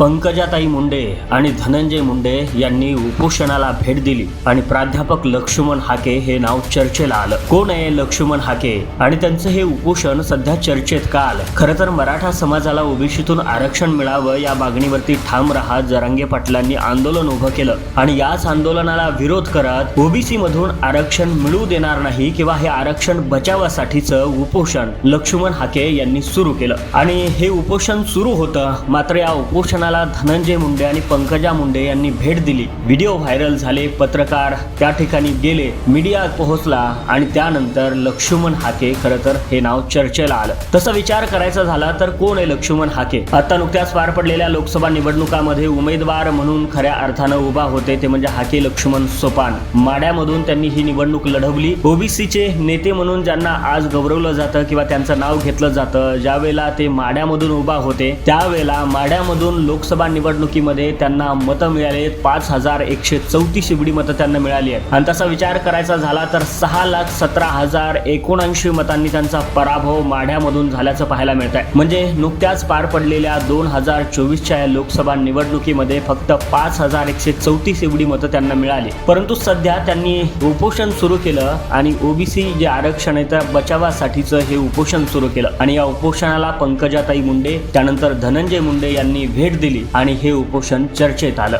पंकजाताई मुंडे आणि धनंजय मुंडे यांनी उपोषणाला भेट दिली आणि प्राध्यापक लक्ष्मण हाके हे नाव चर्चेला आलं. कोण आहे लक्ष्मण हाके? आणि त्यांचं हे उपोषण सध्या चर्चेत का आलं खरं तर मराठा समाजाला ओबीसीतून आरक्षण मिळावं या मागणीवरती ठाम राहत जरांगे पाटलांनी आंदोलन उभं केलं. आणि याच आंदोलनाला विरोध करत ओबीसी मधून आरक्षण मिळू देणार नाही किंवा हे आरक्षण बचावासाठीचं उपोषण लक्ष्मण हाके यांनी सुरू केलं. आणि हे उपोषण सुरू होतं मात्र या उपोषणा उपोषणाला धनंजय मुंडे आणि पंकजा मुंडे यांनी भेट दिली. व्हिडिओ व्हायरल झाले पत्रकार त्या ठिकाणी गेले मीडिया पोहोचला आणि त्यानंतर लक्ष्मण हाके खरं तर हे नाव चर्चेला आलं. तसा विचार करायचा झाला तर कोण आहे लक्ष्मण हाके? आता नुकत्याच पार पडलेल्या लोकसभा निवडणुकामध्ये उमेदवार म्हणून खऱ्या अर्थानं उभा होते ते म्हणजे हाके लक्ष्मण सोपान. माड्यामधून त्यांनी ही निवडणूक लढवली. ओबीसीचे नेते म्हणून ज्यांना आज गौरवलं जातं किंवा त्यांचं नाव घेतलं जातं ज्यावेळेला ते माड्यामधून उभा होते त्यावेळेला माड्यामधून लोक लोकसभा निवडणुकीमध्ये त्यांना मतं मिळाली आहेत. पाच हजार एकशे चौतीस एवढी मतं त्यांना मिळाली आहेत. आणि तसा विचार करायचा झाला तर सहा लाख सतरा हजार एकोणऐंशी मतांनी त्यांचा पराभव माढ्यामधून झाल्याचं पाहायला मिळत आहे म्हणजे नुकत्याच पार पडलेल्या दोन हजार चोवीसच्या या लोकसभा निवडणुकीमध्ये फक्त पाच हजार एकशे चौतीस एवढी मतं त्यांना मिळाली. परंतु सध्या त्यांनी उपोषण सुरू केलं आणि ओबीसी जे आरक्षण आहे त्या बचावासाठीचं हे उपोषण सुरू केलं. आणि या उपोषणाला पंकजाताई मुंडे त्यानंतर धनंजय मुंडे यांनी भेट दिली आणि हे उपोषण चर्चेत आलं.